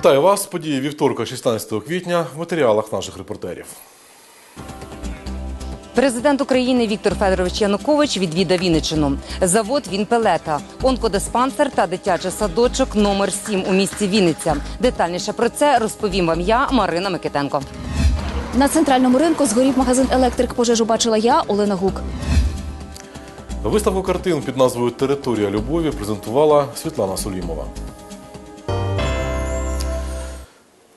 Вітаю вас. Події вівторка, 16 квітня в матеріалах наших репортерів. Президент України Віктор Федорович Янукович відвідав Вінниччину. Завод Вінпелета, онкодиспансер та дитячий садочок номер 7 у місті Вінниця. Детальніше про це розповім вам я, Марина Микитенко. На центральному ринку згорів магазин Електрик. Пожежу бачила я, Олена Гук. Виставку картин під назвою Територія любові презентувала Світлана Сулімова.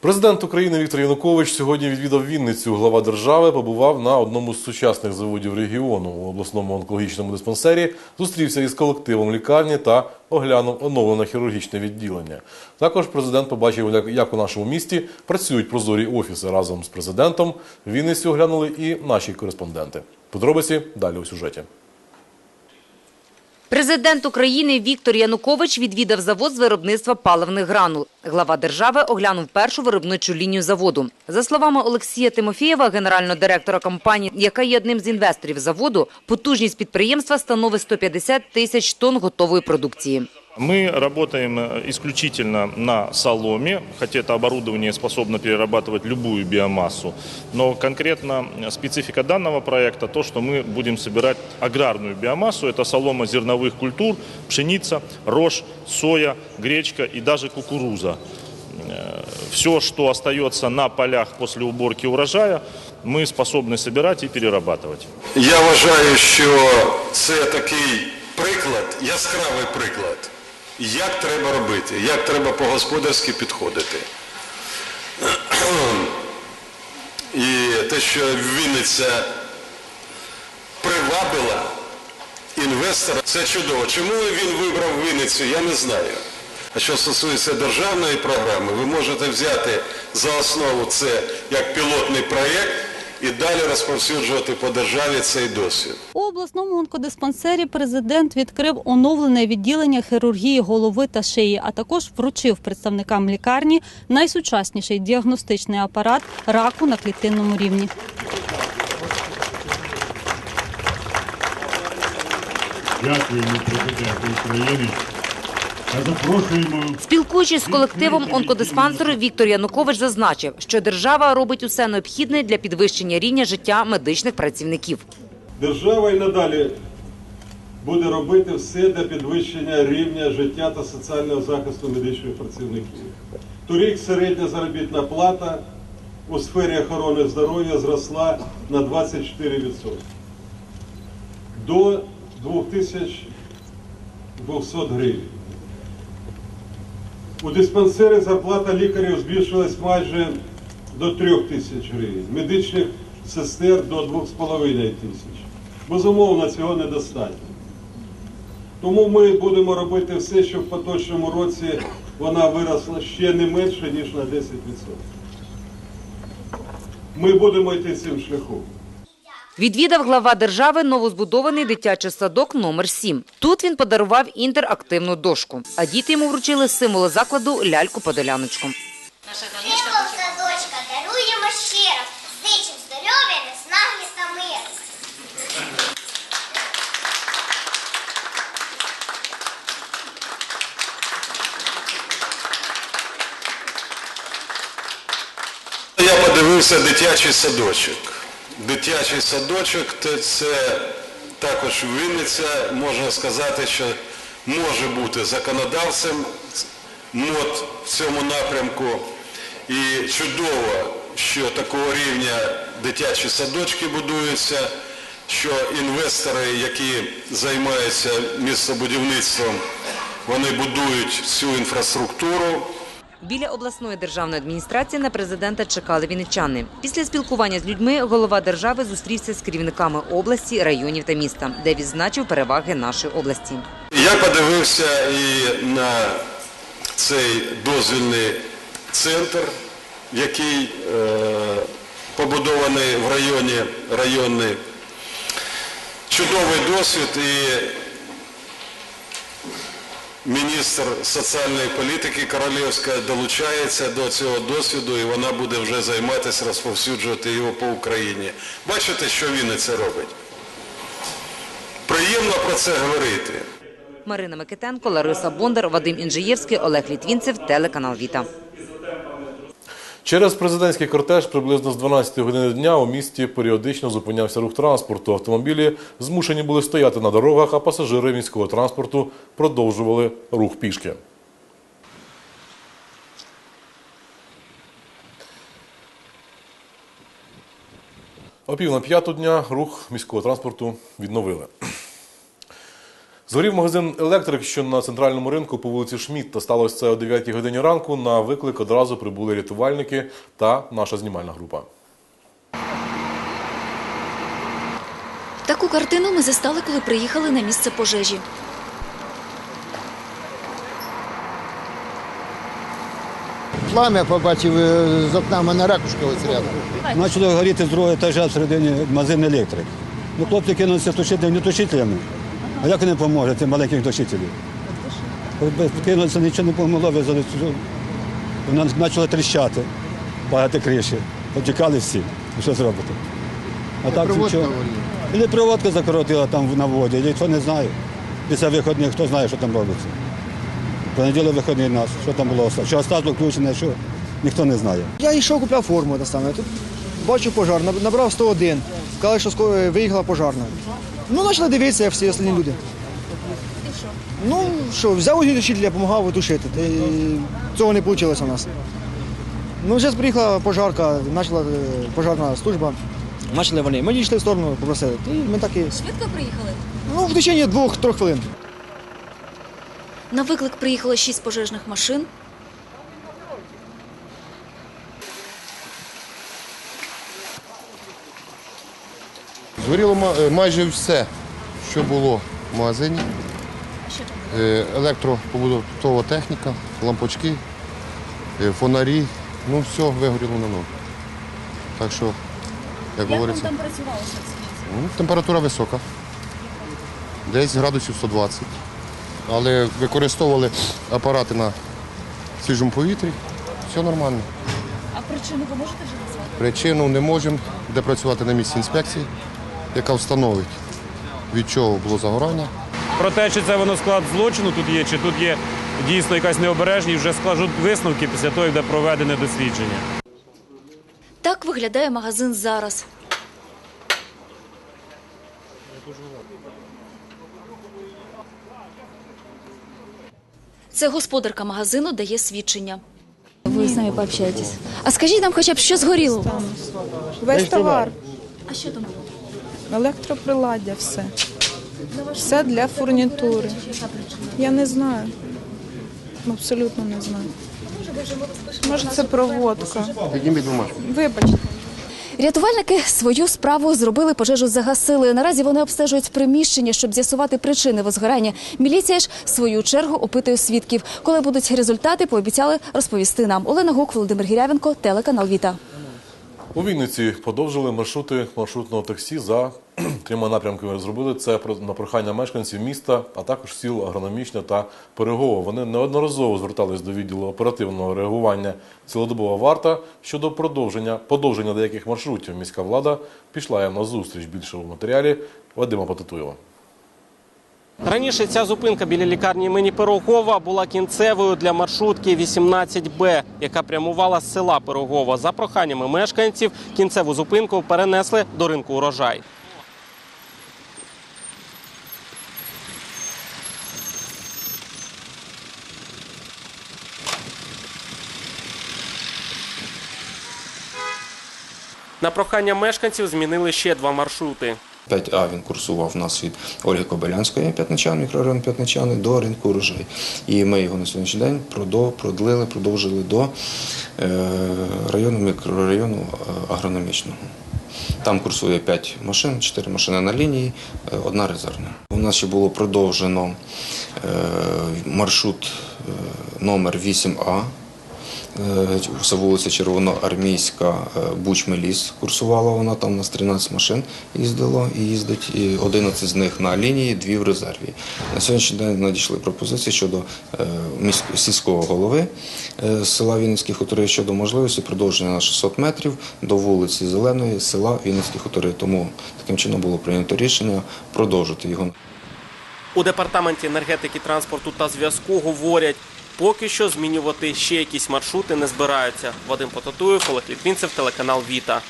Президент України Віктор Янукович сьогодні відвідав Вінницю. Глава держави побував на одному з сучасних заводів регіону у обласному онкологічному диспансері. Зустрівся із колективом лікарні та оглянув оновлене хірургічне відділення. Також президент побачив, як- у нашому місті працюють прозорі офіси разом з президентом. Вінницю оглянули і наші кореспонденти. Подробиці далі у сюжеті. Президент України Віктор Янукович відвідав завод з виробництва паливних гранул. Глава держави оглянув першу виробничу лінію заводу. За словами Олексія Тимофієва, генерального директора компанії, яка є одним з інвесторів заводу, потужність підприємства становить 150 тисяч тонн готової продукції. Мы работаем э, исключительно на соломе, хотя это оборудование способно перерабатывать любую биомассу. Но конкретно специфика данного проекта то, что мы будем собирать аграрную биомассу. Это солома зерновых культур, пшеница, рожь, соя, гречка и даже кукуруза. Все, что остается на полях после уборки урожая, мы способны собирать и перерабатывать. Я вважаю, що це такий приклад, яскравий приклад, як треба робити, як треба по-господарськи підходити. І те, що Вінниця привабила інвестора, це чудово. Чому він вибрав Вінницю, я не знаю. А що стосується державної програми, ви можете взяти за основу це як пілотний проєкт і далі розповсюджувати по державі цей досвід. У обласному онкодиспансері президент відкрив оновлене відділення хірургії голови та шиї, а також вручив представникам лікарні найсучасніший діагностичний апарат раку на клітинному рівні. Дякуємо президенту України запрошуємо Спілкуючись з колективом онкодиспансеру, Віктор Янукович зазначив, що держава робить усе необхідне для підвищення рівня життя медичних працівників. Держава і надалі буде робити все для підвищення рівня життя та соціального захисту медичних працівників. Торік середня заробітна плата у сфері охорони здоров'я зросла на 24% до 2200 гривень. У диспансері зарплата лікарів збільшилась майже до 3 тисяч гривень, медичних сестер до 2,5 тисяч. Безумовно, цього недостатньо. Тому ми будемо робити все, щоб в поточному році вона виросла ще не менше, ніж на 10%. Ми будемо йти цим шляхом. Відвідав глава держави новозбудований дитячий садок номер 7 Тут він подарував інтерактивну дошку, а діти йому вручили символи закладу ляльку-подоляночку. Тепло садочка даруємо ще. Зичим здоров'я, наснаги та миру. Я подивився дитячий садочок. Дитячий садочок це- це також Вінниця, можна сказати, що може бути законодавцем МОД в цьому напрямку. І чудово, що такого рівня дитячі садочки будуються, що інвестори, які займаються містобудівництвом, вони будують цю інфраструктуру. Біля обласної державної адміністрації на президента чекали вінничани. Після спілкування з людьми голова держави зустрівся з керівниками області, районів та міста, де відзначив переваги нашої області. Я подивився і на цей дозвільний центр, який е, побудований в районі районний. Чудовий досвід і міністр соціальної політики Королівська долучається до цього досвіду і вона буде вже займатися, розповсюджувати його по Україні. Бачите, що він це робить? Приємно про це говорити. Марина Микитенко, Лариса Бондар, Вадим Інжиєвський, Олег Літвінцев, телеканал Віта. Через президентський кортеж приблизно з 12 години дня у місті періодично зупинявся рух транспорту. Автомобілі змушені були стояти на дорогах, а пасажири міського транспорту продовжували рух пішки. О пів на п'яту дня рух міського транспорту відновили. Згорів магазин Електрик, що на центральному ринку по вулиці Шмідта. Сталося це о 9 годині ранку. На виклик одразу прибули рятувальники та наша знімальна група. Таку картину ми застали, коли приїхали на місце пожежі. Пламя побачив е, з окна, мене ракушка ось рядом. Почали горіти з другого етажа всередині магазин електрик. Ну, хлопці кинулися тушити не тушителями. А як вони поможуть цим маленьких тушителів? Кинулися, нічого не допомогло, визвали. цю- Вона почала тріщати, багато криші. Потікали всі. Що зробити? А так нічого. горіла. Проводка закоротила там на воді, хто не знає. Після виходних хто знає, що там робиться. Понеділок виходний нас, що там було, що осталось включено, що ніхто не знає. Я йшов, купляв форму те саме. Тут бачу пожар, набрав 101. Сказали, що виїхала пожарна. Ну, почали дивитися, як всі остальні люди. Ну, що, взяв утішитель, допомагав тушити. Та й цього не вийшло у нас. Ну, зараз приїхала пожарка, почала е, пожарна служба. Почали вони. Ми дійшли в сторону, попросили. І ми так і. Швидко приїхали? Ну, в течение двох-трьох хвилин. На виклик приїхало шість пожежних машин. Згоріло е, майже все, що було в магазині. Е, Електропобутова техніка, лампочки, е, фонарі. Ну все вигоріло на ноль. Так що, як говориться, працювалося? ну, температура висока. Десь градусів 120. Але використовували апарати на свіжому повітрі. Все нормально. А причину ви можете вже назвати? Причину не можемо, де працювати на місці інспекції, яка встановить, від чого було загорання. Про те, чи це воно склад злочину тут є, чи тут є дійсно якась необережність, вже скажуть висновки після того, як буде проведене дослідження. Так виглядає магазин зараз. Це господарка магазину дає свідчення. Ви з нами пообщаєтесь. А скажіть нам хоча б, що згоріло? Весь товар, А що там було? Електроприладдя, все. Все для фурнітури. Я не знаю. Абсолютно не знаю. Може, це проводка. Підніміть бумажку. Вибачте. Рятувальники свою справу зробили, пожежу загасили. Наразі вони обстежують приміщення, щоб з'ясувати причини возгорання. Міліція ж в свою чергу опитує свідків. Коли будуть результати, пообіцяли розповісти нам. Олена Гук, Володимир Гірявенко, телеканал Віта. У Вінниці подовжили маршрути маршрутного таксі за трьома напрямками. Зробили це на прохання мешканців міста, а також сіл Агрономічне та Перегово. Вони неодноразово звертались до відділу оперативного реагування цілодобова варта щодо продовження подовження деяких маршрутів. Міська влада пішла їм на зустріч. Більше у матеріалі Вадима Потатуєва. Раніше ця зупинка біля лікарні імені Пирогова була кінцевою для маршрутки 18Б, яка прямувала з села Пирогова. За проханнями мешканців кінцеву зупинку перенесли до ринку урожай. На прохання мешканців змінили ще два маршрути. 5А він курсував у нас від Ольги Кобилянської, П'ятничан, мікрорайон П'ятничани, до ринку урожай. І ми його на сьогоднішній день продлили, продовжили до е, району мікрорайону е, агрономічного. Там курсує 5 машин, 4 машини на лінії, е, одна резервна. У нас ще було продовжено маршрут номер 8А. Е, Це вулиця Червоноармійська, е, Буч-Меліс. Курсувала вона там у нас 13 машин їздило і їздить. І 11 з них на лінії, дві в резерві. На сьогоднішній день надійшли пропозиції щодо е, сільського голови села Вінницькі хутори щодо можливості продовження на 600 метрів до вулиці Зеленої села Вінницькі хутори. Тому таким чином було прийнято рішення продовжити його. У департаменті енергетики, транспорту та зв'язку говорять, поки що змінювати ще якісь маршрути не збираються. Вадим Потатуєв, Олег Літвінцев, телеканал Віта.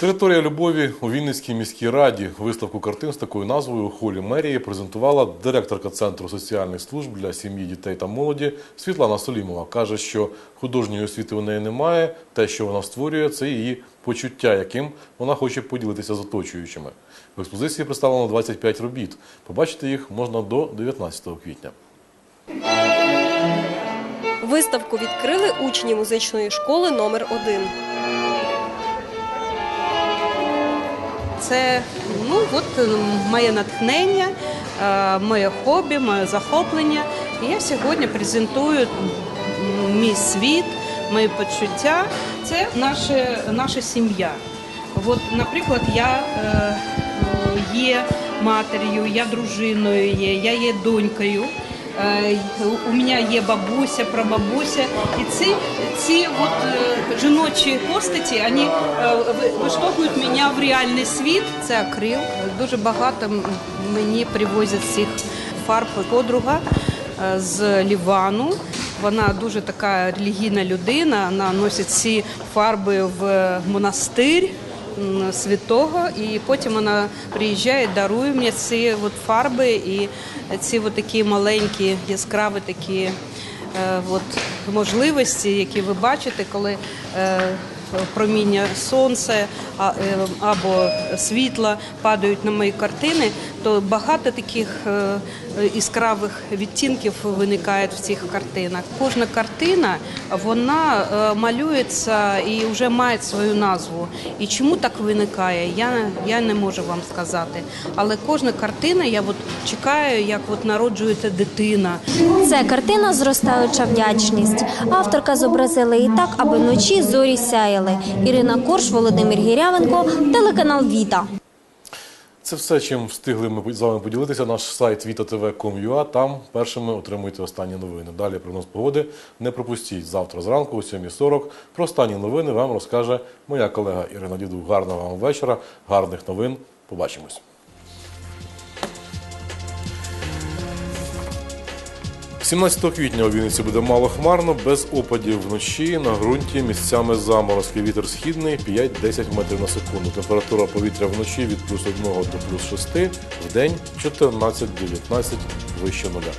Територія любові у Вінницькій міській раді виставку картин з такою назвою у холі мерії презентувала директорка Центру соціальних служб для сім'ї, дітей та молоді Світлана Солімова. Каже, що художньої освіти у неї немає. Те, що вона створює, це її почуття, яким вона хоче поділитися з оточуючими. В експозиції представлено 25 робіт. Побачити їх можна до 19 квітня. Виставку відкрили учні музичної школи номер 1 Це ну от е, моє натхнення, е, моє хобі, моє захоплення. І я сьогодні презентую мій світ, мої почуття. Це наша, наша сім'я. От, наприклад, я е, є матер'ю, я дружиною є, я є донькою. Е, У мене є бабуся, прабабуся, і ці, ці от, е, жіночі постаті вони е, ви- виштовхують мене в реальний світ. Це акрил. Дуже багато мені привозять цих фарб подруга е, з Лівану. Вона дуже така релігійна людина. Вона носить ці фарби в монастир м, святого, і потім вона приїжджає, дарує мені ці от фарби і ці от такі маленькі, яскраві такі е, от можливості, які ви бачите, коли е, проміння сонця е, або світла падають на мої картини, то багато таких е, е, відтінків виникає в цих картинах. Кожна картина вона е, малюється і вже має свою назву. І чому так виникає, я, я не можу вам сказати. Але кожна картина, я от чекаю, як от народжується дитина. Це картина Зростаюча вдячність. Авторка зобразила її так, аби вночі зорі сяяли. Ірина Корш, Володимир Гірявенко, телеканал Віта. Це все, чим встигли ми з вами поділитися. Наш сайт vitatv.com.ua. Там першими отримуєте останні новини. Далі прогноз погоди. Не пропустіть завтра зранку о 7.40. Про останні новини вам розкаже моя колега Ірина Діду. Гарного вам вечора, гарних новин. Побачимось. 17 квітня у Вінниці буде мало хмарно, без опадів вночі. На ґрунті місцями заморозки. Вітер східний 5-10 метрів на секунду. Температура повітря вночі від плюс 1 до плюс 6, в день 14-19 вище нуля.